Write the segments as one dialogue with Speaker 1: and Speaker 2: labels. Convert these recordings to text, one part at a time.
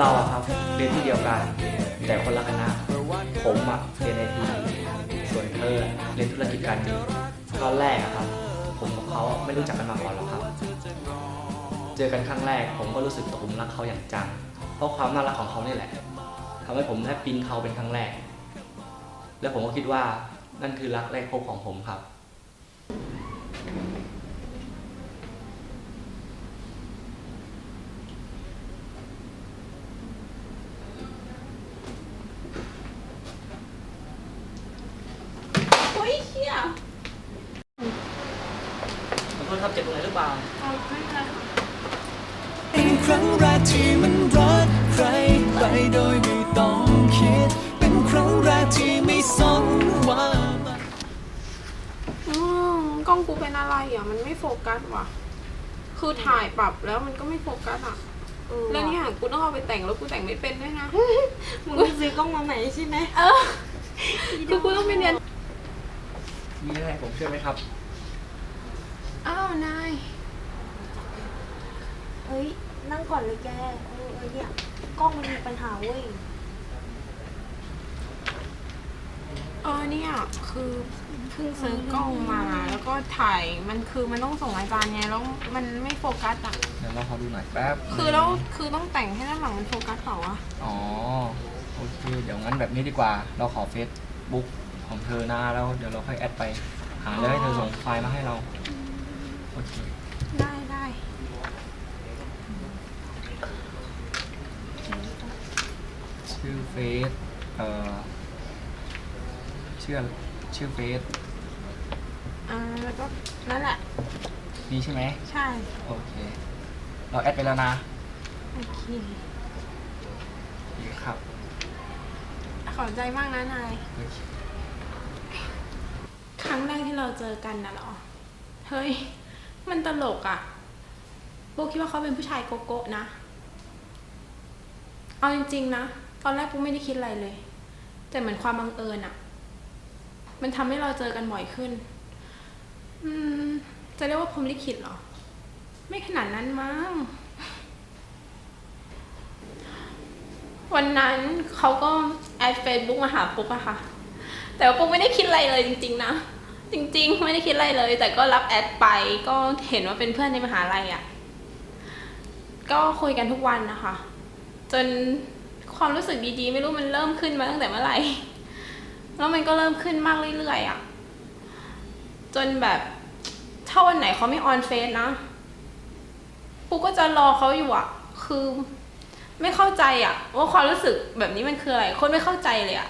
Speaker 1: เราอะครับเรียนที่เดียวกัน แต่คนละคณะ ผมอะเรียนไอทีส่วนเธอเรียนธุรกิจการเงินตอนแรกอะครับ ผมกับเขาไม่รู้จักกันมาก่อนหรอกครับ เจอกันครั้งแรกผมก็รู้สึกตกหลุมรักเขาอย่างจัง เพราะความน่ารักของเขานี่แหละทำให้ผมได้ปินเขาเป็นครั้งแรก และผมก็คิดว่านั่นคือรักแรกพบของผมครับ รับเจ็บตรงไหนหรือเปล่า
Speaker 2: เอาไม่เป็นไร
Speaker 3: เป็นครั้งแรกที่มันรักใครไปโดยไม่ต้องคิด เป็นครั้งแรกที่ไม่สนว่ามัน
Speaker 2: อืมกล้องกูเป็นอะไรอะ มันไม่โฟกัสว่ะ คือถ่ายปรับแล้วมันก็ไม่โฟกัสอะ แล้วเนี่ยกูต้องเอาไปแต่งแล้วกูแต่งไม่เป็นด้วยนะ
Speaker 4: มึงไปซื้อกล้องมาใหม่ใช่ไหม
Speaker 2: เออคือกูต้องไปเรียน
Speaker 1: มีอะไรให้ผมช่วยไหมครับ
Speaker 2: อ้าวนาย
Speaker 4: เฮ้ย นั่งก่อนเลยแก เออเออเนี่ย กล้องมันมีปัญหาเว้ย
Speaker 2: เออเนี่ยคือเพิ่งซื้อกล้องมาแล้วก็ถ่ายมันคือมันต้องส่งอาจารย์ไงแล้วมันไม่โฟกัสอะ
Speaker 1: เดี๋ยวเราขอดูหน่อยแป๊บ
Speaker 2: คือแล้วคือต้องแต่งให้ด้านหลังมันโฟกัสเปล่าวะ
Speaker 1: อ๋อโอเคเดี๋ยวงั้นแบบนี้ดีกว่า เราขอเฟซบุ๊กของเธอนะแล้วเดี๋ยวเราค่อยแอดไป หาแล้วให้เธอส่งไฟล์มาให้เราโอเค
Speaker 2: ได้ได้
Speaker 1: ชื่อเฟซเอ่อชื่อชื่อเฟซ
Speaker 2: อ่าแล้วก็นั่นแหละ
Speaker 1: นี่ใช่ไหม
Speaker 2: ใช่
Speaker 1: โอเค เราแอดไปแล้วนะ
Speaker 2: โอเค
Speaker 1: โอเคครับ
Speaker 2: ขอบใจมากนะนาย
Speaker 1: โอเค
Speaker 2: ครั้งแรกที่เราเจอกันนะเหรอ เฮ้ย มันตลกอะ่ะโบคิดว่าเขาเป็นผู้ชายโกโก้นะ เอาจริงๆนะ ตอนแรกปุ๊ไม่ได้คิดอะไรเลย แต่เหมือนความบังเอิญอะมันทำให้เราเจอกันบ่อยขึ้น อืม จะเรียกว่าพรมลิขิตเหรอ ไม่ขนาดนั้นมั้ง วันนั้นเขาก็แอดเฟซบุ๊กมาหาปุ๊กอะค่ะ แต่ว่าปุ๊กไม่ได้คิดอะไรเลยจริง ๆ นะ จริง ๆ ไม่ได้คิดอะไรเลย แต่ก็รับแอดไป ก็เห็นว่าเป็นเพื่อนในมหาลัยอะก็คุยกันทุกวันนะคะ จน ความรู้สึกดีๆ ไม่รู้มันเริ่มขึ้นมาตั้งแต่เมื่อไหร่ แล้วมันก็เริ่มขึ้นมากเรื่อยๆอะ่ะ จนแบบถ้าวันไหนเขาไม่ออนเฟซนะ ปูก็จะรอเขาอยู่อะคือไม่เข้าใจอะว่าความรู้สึกแบบนี้มันคืออะไร คนไม่เข้าใจเลยอะ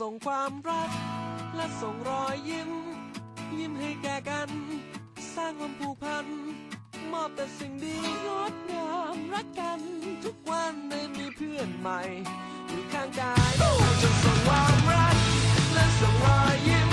Speaker 3: ส่งความรัก และส่งรอยยิ้ม ยิ้มให้แก่กัน สร้างความผูกพัน มอบแต่สิ่งดีงดงามรักกัน ทุกวันได้มีเพื่อนใหม่อยู่ข้างกายจะส่งความรัก และส่งรอยยิ้มยิ้ม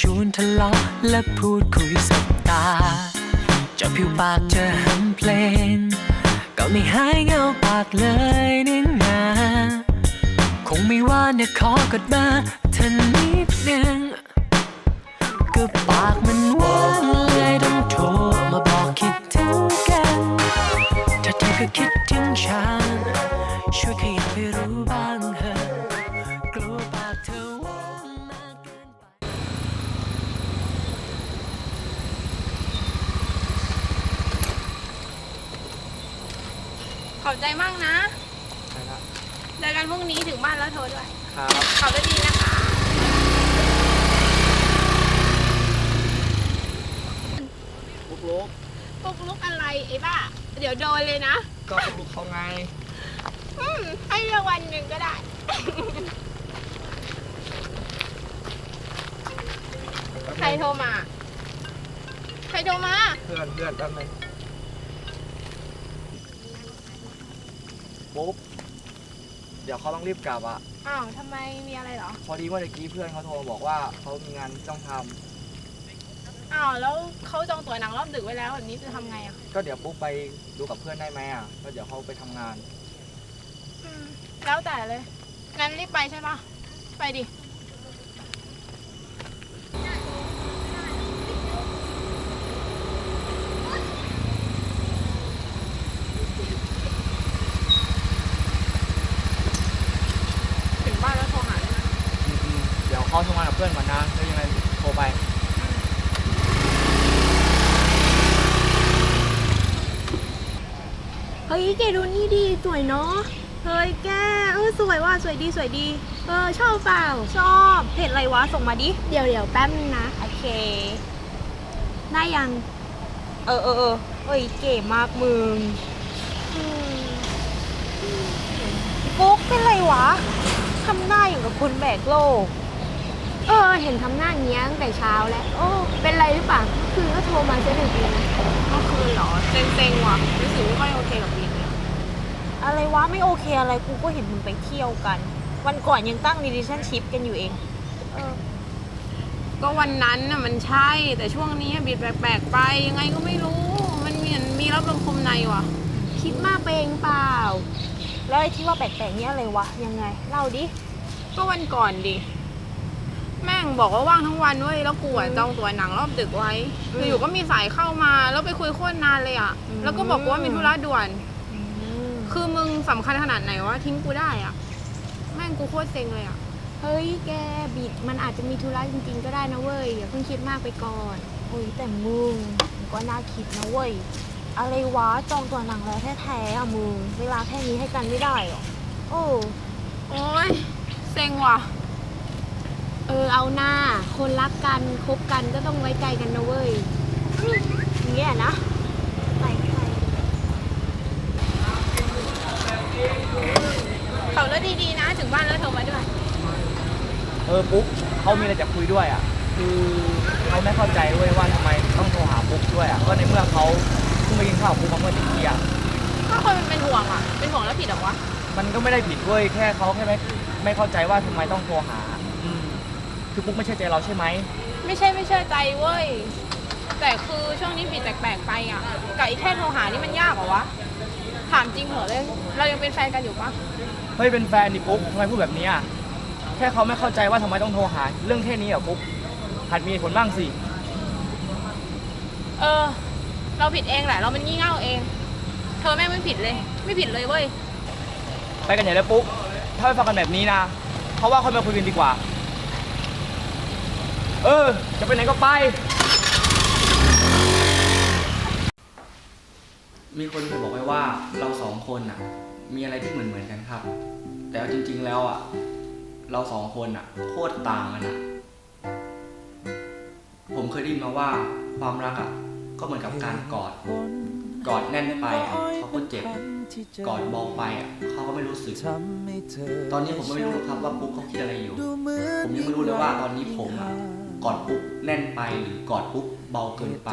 Speaker 5: ชวนทะเลาะและพูดคุยสบตาจะผิวปากจะหันเพลง ก็ไม่หายเงาปากเลยนี่นาคงไม่ว่าเนี่ยขอกดมาเธอนิดนึงก็ปากมันว่างเลยต้องโทรมาบอกคิดถึงกัน ถ้าเธอก็คิดถึงฉัน ช่วยขยับให้รู้บ้างเถอะ
Speaker 2: อบใจมากนะ
Speaker 1: ใช่ครับ
Speaker 2: เจอกันพรุ่งนี้ถึงบ้านแล้วโทรด้วย
Speaker 1: ครับ
Speaker 2: ขับรถดีนะคะ
Speaker 1: ลุกลุก
Speaker 2: ปุ๊กลุกอะไรไอ้บ้า เดี๋ยวโดนเลยนะ
Speaker 1: ก็ลุกเขาไง
Speaker 2: อืม ให้รางวัลหนึ่งก็ได้ ใครโทรมา ใครโทรมา
Speaker 1: เพื่อนเพื่อนแป๊บนึงปุ๊บ เดี๋ยวเขาต้องรีบกลับอะ
Speaker 2: อ้าวทำไมมีอะไรเหรอ
Speaker 1: พอดีว่าเมื่อกี้เพื่อนเขาโทรมาบอกว่าเขามีงานที่ต้องท
Speaker 2: อ้าวแล้วเขาจองตั๋วหนังรอบดึกไว้แล้วแบบนี้จะทำไงอะำ
Speaker 1: ก็เดี๋ยวปุ๊บไปดูกับเพื่อนได้ไหมอะก็เดี๋ยวเขาไปทำงาน
Speaker 2: อืมแล้วแต่เลยงั้นรีบไปใช่ปะไปดิ ถึงบ้านแล้วโทรหาเลยนะ
Speaker 1: เดี๋ยวเขาทำงานกับเพื่อนก่อนนะแล้วยังไงโทรไป
Speaker 4: เฮ้ ยแกดูนี่ดีสวยเนาะเฮ้ยแกเออสวยว่ะสวยดีสวยดี เออชอบเปล่าชอบเห็นอะไรวะส่งมาดิเดี๋ยวเดี๋ยวแป๊บนึงนะ โอเค ได้ยัง เออเออเออเฮ้ยเก๋มากมึงอืมปุ๊กเป็นไรวะทำหน้าอย่างกับคนแบกโลก เออ เห็นทำหน้าอย่างเงี้ยตั้งแต่เช้าแล้ว โอ้ เป็นไรหรือเปล่าเมื่อคืนก็โทรมาเสียดึกเลยนะ
Speaker 2: เมื่อคืนเหรอ เซ็งๆว่ะ รู้สึกไม่ค่อยโอเคกับบีมเลย
Speaker 4: อะไรวะไม่โอเคอะไรกูก็เห็นมึงไปเที่ยวกัน วันก่อนยังตั้ง relationship กันอยู่เอง เออ
Speaker 2: ก็วันนั้นน่ะมันใช่ แต่ช่วงนี้บีบแปลกๆไป ยังไงก็ไม่รู้ มันเหมือนมีรับลมคมในว่ะ
Speaker 4: คิดมากไปเองเปล่า แล้วไอ้ที่ว่าแปลกๆเนี่ยอะไรวะ ยังไง เล่าดิ
Speaker 2: ก็วันก่อนดิ แม่งบอกว่าว่างทั้งวันเว้ยแล้วกูอะจองตั๋วหนังรอบดึกไว้
Speaker 4: อืม
Speaker 2: อยู่ๆก็มีสายเข้ามาแล้วไปคุยโคตรนานเลยอะ
Speaker 4: อืม
Speaker 2: แล้วก็บอกกูว่ามีธุระด่วน
Speaker 4: อืม
Speaker 2: คือมึงสำคัญขนาดไหนวะทิ้งกูได้อะ แม่งกูโคตรเซ็งเลยอะ
Speaker 4: เฮ้ยแกบิดมันอาจจะมีธุระจริง ๆ ก็ได้นะเว้ยอย่าเพิ่งคิดมากไปก่อนเฮ้ยแต่มึงมันก็น่าคิดนะเว้ย อะไรวะจองตัวหนังแล้วแท้ๆอะมึง เวลาแค่นี้ให้กันไม่ได้หรอ โอ้
Speaker 2: โอ้ยเซ็งว่ะ
Speaker 4: เออเอาหน้า คนรักกันคบกันก็ต้องไว้ใจกันนะเว้ยอย่างเงี้ยนะไปไป
Speaker 2: เขาแล้วดีๆนะ ถึงบ้านแล้วโทรมาด้วย
Speaker 1: เออปุ๊บเขามีอะไรจะคุยด้วยอะ คือเขาไม่เข้าใจเว้ยว่าทำไมต้องโทรหาปุ๊บด้วยอะก็ในเมื่อเขาเพิ่งไปกินข้าวกับปุ๊บมาเมื่อตะกี้อะ
Speaker 2: ถ้าคนมันเป็นห่วงอะ เป็นห่วงแล้วผิดเหรอวะ
Speaker 1: กมันก็ไม่ได้ผิดเว้ยแค่เขาแค่ไม่ไม่เข้าใจว่าทำไมต้องโทรหาอืม คือปุ๊กไม่เชื่อใจเราใช่ไหม
Speaker 2: ไม่ใช่ไม่เชื่อใจเว้ย แต่คือช่วงนี้ผิดแปลกๆไปอะกับอีกแค่โทรหานี่มันยากเหรอวะ ถามจริงเหรอเลย เรายังเป็นแฟนกันอยู่ปะ
Speaker 1: เฮ้ยเป็นแฟนดิปุ๊กทำไมพูดแบบนี้อะแค่เขาไม่เข้าใจว่าทำไมต้องโทรหา เรื่องแค่นี้เหรอปุ๊กหัดมีเหตุผลบ้างสิ
Speaker 2: เออ เราผิดเองแหละ เรามันงี่เง่าเอง เธอแม่งไม่ผิดเลย ไม่ผิดเลยเว้ย
Speaker 1: ไปกันใหญ่เลยปุ๊กถ้าไม่ฟังกันแบบนี้นะเพราะว่าคนมาคุยกันดีกว่า เออ จะไปไหนก็ไป มีคนเคยบอกไว้ว่าเราสองคนน่ะ มีอะไรที่เหมือนเหมือนกันครับ แต่เอาจริง ๆ แล้วอะ เราสองคนอะ โคตรต่างกันอะ ผมเคยได้ยินมาว่าความรักอะ ก็เหมือนกับการกอด กอดแน่นไปอะเขาก็เจ็บ กอดเบาไปอะเขาก็ไม่รู้สึก ตอนนี้ผมก็ไม่รู้ครับว่าปุ๊กเขาคิดอะไรอยู่ ผมยังไม่รู้เลยว่าตอนนี้ผมอะ กอดปุ๊กแน่นไปหรือกอดปุ๊กเบาเกินไป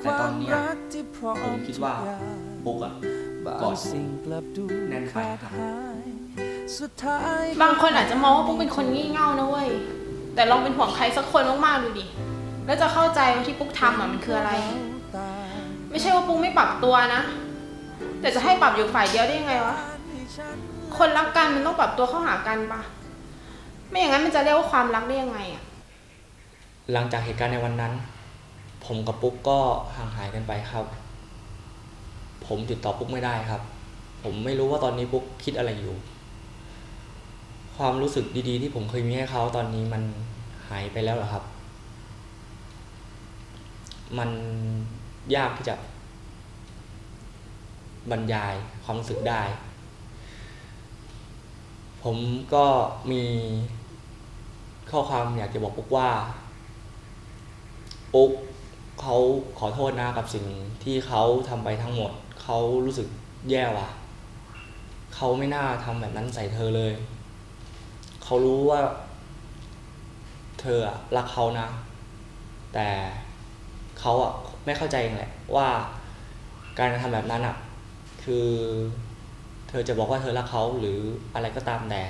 Speaker 1: แต่ตอนเนี้ยผมคิดว่าปุ๊กอะกอดปุ๊กแน่นไปครับ
Speaker 2: บางคนอาจจะมองว่าปุ๊กเป็นคนงี่เง่านะเว้ยแต่ลองเป็นห่วงใครสักคนมากๆดูดิแล้วจะเข้าใจว่าที่ปุ๊กทำอะมันคืออะไร ไม่ใช่ว่าปุ๊กไม่ปรับตัวนะ แต่จะให้ปรับอยู่ฝ่ายเดียวได้ยังไงวะคนรักกันมันต้องปรับตัวเข้าหากันปะไม่อย่างนั้นมันจะเรียกว่าความรักได้ยังไงอะ
Speaker 1: หลังจากเหตุการณ์ในวันนั้น ผมกับปุ๊กก็ห่างหายกันไปครับ ผมติดต่อปุ๊กไม่ได้ครับ ผมไม่รู้ว่าตอนนี้ปุ๊กคิดอะไรอยู่ ความรู้สึกดีๆ ที่ผมเคยมีให้เขาตอนนี้มันหายไปแล้วเหรอครับ มันยากที่จะ บรรยายความรู้สึกได้ ผมก็มีข้อความอยากจะบอกปุ๊กว่า ปุ๊กเขาขอโทษนะกับสิ่งที่เขาทำไปทั้งหมด เขารู้สึกแย่ว่ะเขาไม่น่าทำแบบนั้นใส่เธอเลย เขารู้ว่า เธอรักเขานะ แต่เขาอะไม่เข้าใจเองแหละว่าการกระทำแบบนั้นอะ คือ เธอจะบอกว่าเธอรักเขาหรืออะไรก็ตามแต่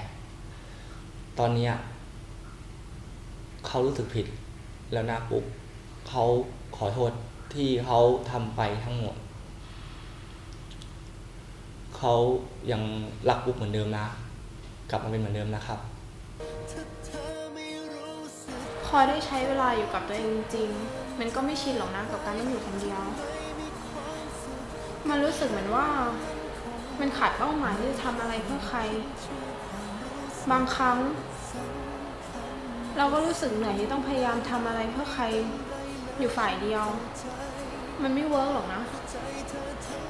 Speaker 1: ตอนเนี้เขารู้สึกผิดแล้วนะปุ๊ก เขาขอโทษที่เขาทำไปทั้งหมด เขายังรักปุ๊กเหมือนเดิมนะ กลับมาเป็นเหมือนเดิมนะครับ
Speaker 2: พอได้ใช้เวลาอยู่กับตัวเองจริงๆมันก็ไม่ชินหรอกนะกับการต้องอยู่คนเดียว มันรู้สึกเหมือนว่า มันขาดเป้าหมายที่จะทำอะไรเพื่อใคร บางครั้ง เราก็รู้สึกเหนื่อยที่ต้องพยายามทำอะไรเพื่อใคร อยู่ฝ่ายเดียว มันไม่เวิร์กหรอกนะ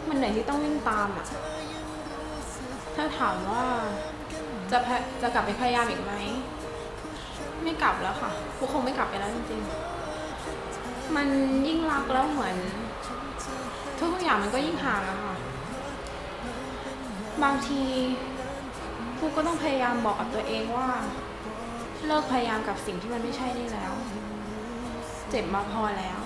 Speaker 2: มันเหนที่ต้องวิ่งตามอะถ้าถามว่าจะพจะกลับไปพยายามอีกไหม ไม่กลับแล้วค่ะกูคงไม่กลับไปแล้วจริงๆ มันยิ่งรักแล้วเหมือน ทุกอย่างมันก็ยิ่งห่างอะค่ะ บางทีกูก็ต้องพยายามบอกกับตัวเองว่า เลิกพยายามกับสิ่งที่มันไม่ใช่ได้แล้ว เจ็บมาพอแล้ว